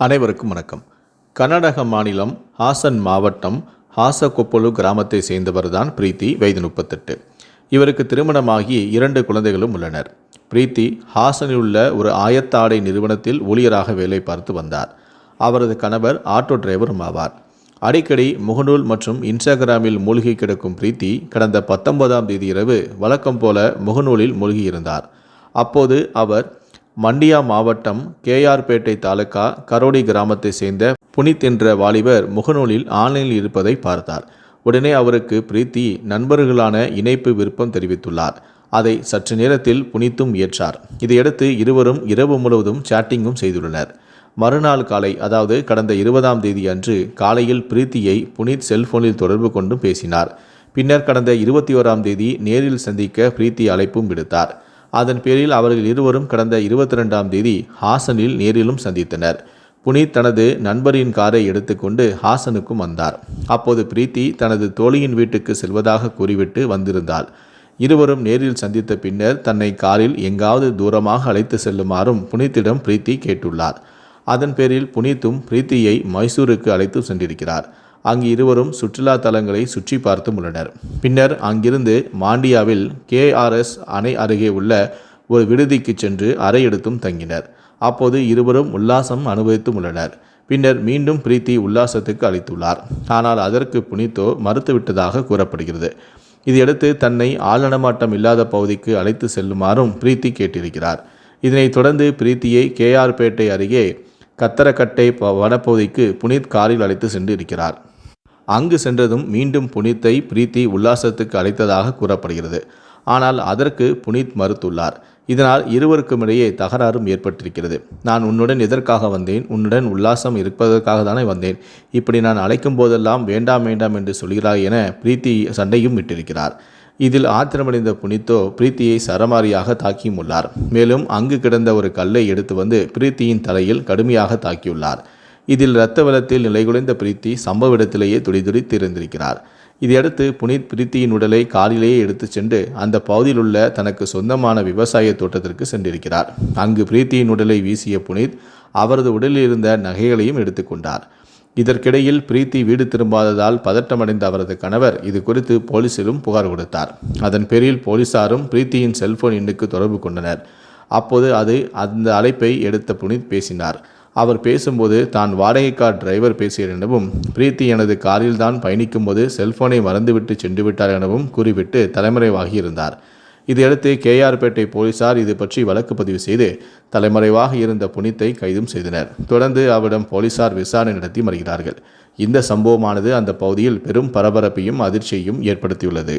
அனைவருக்கும் வணக்கம். கர்நாடக மாநிலம் ஹாசன் மாவட்டம் ஹாசகொப்பலு கிராமத்தை சேர்ந்தவர்தான் பிரீத்தி வயது முப்பத்தெட்டு. இவருக்கு திருமணமாகி இரண்டு குழந்தைகளும் உள்ளனர். பிரீத்தி ஹாசனில் உள்ள ஒரு ஆயத்தாடை நிறுவனத்தில் ஊழியராக வேலை பார்த்து வந்தார். அவரது கணவர் ஆட்டோ டிரைவரும் ஆவார். அடிக்கடி முகநூல் மற்றும் இன்ஸ்டாகிராமில் மூழ்கி கிடக்கும் பிரீத்தி கடந்த பத்தொன்பதாம் தேதி இரவு வழக்கம் போல முகநூலில் மூழ்கியிருந்தார். அப்போது அவர் மண்டியா மாவட்டம் கேஆர்பேட்டை தாலுகா கரோடி கிராமத்தை சேர்ந்த புனித் என்ற வாலிபர் முகநூலில் ஆன்லைனில் இருப்பதை பார்த்தார். உடனே அவருக்கு பிரீத்தி நண்பர்களான இணைப்பு விருப்பம் தெரிவித்துள்ளார். அதை சற்று நேரத்தில் புனித்தும் ஏற்றார். இதையடுத்து இருவரும் இரவு முழுவதும் சாட்டிங்கும் செய்துள்ளனர். மறுநாள் காலை அதாவது கடந்த இருபதாம் தேதி அன்று காலையில் பிரீத்தியை புனித் செல்போனில் தொடர்பு கொண்டும் பேசினார். பின்னர் கடந்த இருபத்தி ஓராம் தேதி நேரில் சந்திக்க பிரீத்தி அழைப்பும் விடுத்தார். அதன் பேரில் அவர்கள் இருவரும் கடந்த இருபத்தி ரெண்டாம் தேதி ஹாசனில் நேரிலும் சந்தித்தனர். புனித் தனது நண்பரின் காரை எடுத்துக்கொண்டு ஹாசனுக்கும் வந்தார். அப்போது பிரீத்தி தனது தோழியின் வீட்டுக்கு செல்வதாக கூறிவிட்டு வந்திருந்தாள். இருவரும் நேரில் சந்தித்த பின்னர் தன்னை காரில் எங்காவது தூரமாக அழைத்து செல்லுமாறும் புனித்திடம் பிரீத்தி கேட்டுள்ளார். அதன் பேரில் புனித்தும் பிரீத்தியை மைசூருக்கு அழைத்து சென்றிருக்கிறார். அங்கு இருவரும் சுற்றுலா தலங்களை சுற்றி பார்த்தும் உள்ளனர் பின்னர் அங்கிருந்து மாண்டியாவில் கேஆர்எஸ் அணை அருகே உள்ள ஒரு விடுதிக்கு சென்று அறை எடுத்தும் தங்கினர். அப்போது இருவரும் உல்லாசம் அனுபவித்தும் உள்ளனர் பின்னர் மீண்டும் பிரீத்தி உல்லாசத்துக்கு அழைத்துள்ளார் ஆனால் அதற்கு புனித்தோ மறுத்துவிட்டதாக கூறப்படுகிறது. இதையடுத்து தன்னை ஆள்நடமாட்டம் இல்லாத பகுதிக்கு அழைத்து செல்லுமாறும் பிரீத்தி கேட்டிருக்கிறார். இதனைத் தொடர்ந்து பிரீத்தியை கேஆர்பேட்டை அருகே கத்தரக்கட்டை வனப்பகுதிக்கு புனித் காரில் அழைத்து சென்று இருக்கிறார். அங்கு சென்றதும் மீண்டும் புனித்தை பிரீத்தி உல்லாசத்துக்கு அழைத்ததாக கூறப்படுகிறது. ஆனால் அதற்கு புனித் மறுத்துள்ளார். இதனால் இருவருக்கும் இடையே தகராறும் ஏற்பட்டிருக்கிறது. நான் உன்னுடன் எதற்காக வந்தேன்? உன்னுடன் உல்லாசம் இருப்பதற்காக தானே வந்தேன். இப்படி நான் அழைக்கும் போதெல்லாம் வேண்டாம் வேண்டாம் என்று சொல்கிறாய் என பிரீத்தி சண்டையும் விட்டிருக்கிறார். இதில் ஆத்திரமடைந்த புனித்தோ பிரீத்தியை சரமாரியாக தாக்கியும் உள்ளார். மேலும் அங்கு கிடந்த ஒரு கல்லை எடுத்து வந்து பிரீத்தியின் தலையில் கடுமையாக தாக்கியுள்ளார். இதில் இரத்த வெள்ளத்தில் நிலைகுலைந்த பிரீத்தி சம்பவ இடத்திலேயே துடிதுடித்து இருந்திருக்கிறார் இதையடுத்து புனித் பிரீத்தியின் உடலை காரிலேயே எடுத்து சென்று அந்த பகுதியில் உள்ள தனக்கு சொந்தமான விவசாய தோட்டத்திற்கு சென்றிருக்கிறார். அங்கு பிரீத்தியின் உடலை வீசிய புனித் அவரது உடலில் இருந்த நகைகளையும் எடுத்துக்கொண்டார் இதற்கிடையில் பிரீத்தி வீடு திரும்பாததால் பதட்டமடைந்த அவரது கணவர் இது குறித்து போலீசிலும் புகார் கொடுத்தார். அதன் பேரில் போலீசாரும் பிரீத்தியின் செல்போன் எண்ணுக்கு தொடர்பு கொண்டனர். அப்போது அது அந்த அழைப்பை எடுத்த புனித் பேசினார். அவர் பேசும்போது தான் வாடகை கார் டிரைவர் பேசியர் எனவும் பிரீத்தி எனது காரில் தான் பயணிக்கும்போது செல்போனை மறந்துவிட்டு சென்று விட்டார் எனவும் கூறிவிட்டு தலைமறைவாகி இருந்தார் இதையடுத்து கேஆர்பேட்டை போலீசார் இது பற்றி வழக்கு பதிவு செய்து தலைமறைவாக இருந்த புனித்தை கைதும் செய்தனர். தொடர்ந்து அவரிடம் போலீசார் விசாரணை நடத்தி வருகிறார்கள் இந்த சம்பவமானது அந்த பகுதியில் பெரும் பரபரப்பையும் அதிர்ச்சியையும் ஏற்படுத்தியுள்ளது.